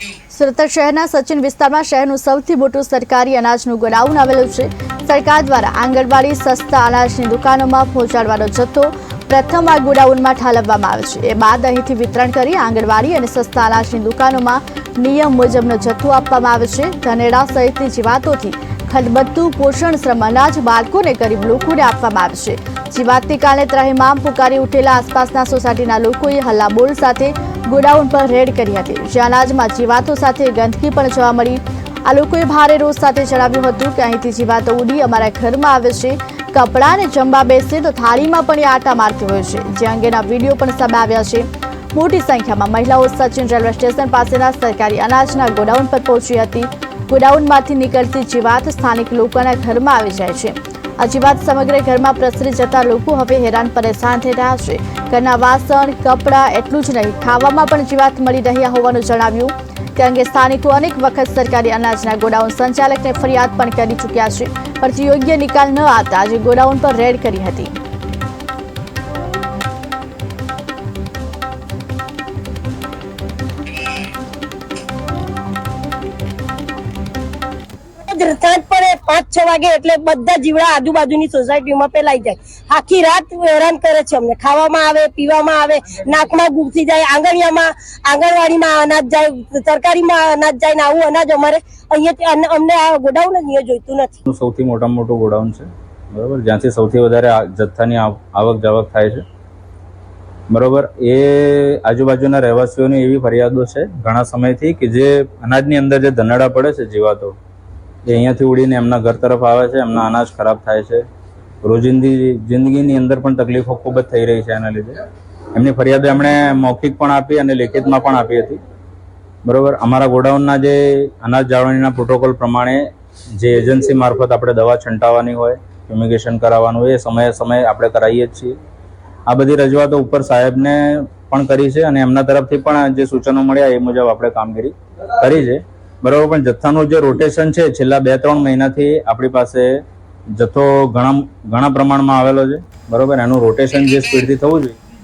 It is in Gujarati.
સુરત શહેરના સચિન વિસ્તારમાં શહેરનું સૌથી મોટું સરકારી અનાજનું ગોડાઉન આવેલું છે. સરકાર દ્વારા આંગણવાડી, સસ્તા અનાજની દુકાનોમાં પહોંચાડવાનો જથ્થો પ્રથમ આ ગોડાઉનમાં ઠાલવવામાં આવે છે. એ બાદ અહીંથી વિતરણ કરી આંગણવાડી અને સસ્તા અનાજની દુકાનોમાં નિયમ મુજબનો જથ્થો આપવામાં આવે છે. ધનેડા સહિતની જીવાતોથી ખદબત્તું પોષણશ્રમ અનાજ બાળકોને, ગરીબ લોકોને આપવામાં આવે છે. જીવાતની કારણે ત્રહેમામ પુકારી ઉઠેલા આસપાસના સોસાયટીના લોકોએ હલ્લાબોલ સાથે ગોડાઉન પર રેડ કરી હતી. જે અનાજમાં જીવાતો સાથે ગંદકી પણ જોવા મળી. આ લોકોએ ભારે રોષ સાથે જણાવ્યું હતું કે અહીંથી જીવાતો ઉડી અમારા ઘરમાં આવે છે. કપડાને જમવા બેસે તો થાળીમાં પણ એ આટા મારતી હોય છે. જે અંગેના વીડિયો પણ સામે આવ્યા છે. મોટી સંખ્યામાં મહિલાઓ સચિન રેલવે સ્ટેશન પાસેના સરકારી અનાજના ગોડાઉન પર પહોંચી હતી. ગોડાઉનમાંથી નીકળતી જીવાત સ્થાનિક લોકોના ઘરમાં આવી જાય છે. આ જીવાત સમગ્ર ઘરમાં પ્રસરી જતા લોકો હવે હેરાન પરેશાન થઈ રહ્યા છે. ઘરના વાસણ, કપડાં એટલું જ નહીં, ખાવામાં પણ જીવાત મળી રહ્યા હોવાનું જણાવ્યું. તે અંગે સ્થાનિકો અનેક વખત સરકારી અનાજના ગોડાઉન સંચાલકને ફરિયાદ પણ કરી ચૂક્યા છે પરંતુ યોગ્ય નિકાલ ન આવતા આજે ગોડાઉન પર રેડ કરી હતી. જ સાંજ પડે પાંચ છ વાગે એટલે બધા જીવડા આજુબાજુની સોસાયટીમાં ફેલાઈ જાય. આખી રાત હેરાન કરે છે અમને. ખાવામાં આવે, પીવામાં આવે, નાકમાં ગુપસી જાય, આંગણિયામાં, આંગણવાડીમાં અનાજ જાય સરકારીમાં અનાજ જાય ને આવું અનાજ અમારે અહીંયા અમને આ ગોડાઉન જ અહીંયા જોઈતું નથી. સૌથી મોટામાં મોટું ગોડાઉન છે. બરાબર? જ્યાંથી સૌથી વધારે જથ્થાની આવક જાવક થાય છે. બરોબર? એ આજુબાજુના રહેવાસીઓની એવી ફરિયાદો છે ઘણા સમયથી કે જે અનાજની અંદર જે ધનાડા પડે છે જીવાતો એ અહીંયાથી ઉડીને એમના ઘર તરફ આવે છે, એમના અનાજ ખરાબ થાય છે. રોજિંદી જિંદગીની અંદર પણ તકલીફો ખૂબ જ થઈ રહી છે એના લીધે. એમની ફરિયાદ એમણે મૌખિક પણ આપી અને લેખિતમાં પણ આપી હતી. બરોબર? અમારા ગોડાઉનના જે અનાજ જાળવણીના પ્રોટોકોલ પ્રમાણે જે એજન્સી મારફત આપણે દવા છંટાવવાની હોય, ફ્યુમિગેશન કરાવવાનું હોય, એ સમયે સમયે આપણે કરાવીએ જ છીએ. આ બધી રજૂઆતો ઉપર સાહેબને પણ કરી છે અને એમના તરફથી પણ જે સૂચનો મળ્યા એ મુજબ આપણે કામગીરી કરી છે. બરોબર, પણ જથ્થાનું જે રોટેશન છે, છેલ્લા બે ત્રણ મહિનાથી આપણી પાસે જથ્થો ઘણા ઘણા પ્રમાણમાં આવેલો છે. બરોબર, એનું રોટેશન જે સ્પીડથી થવું જોઈએ.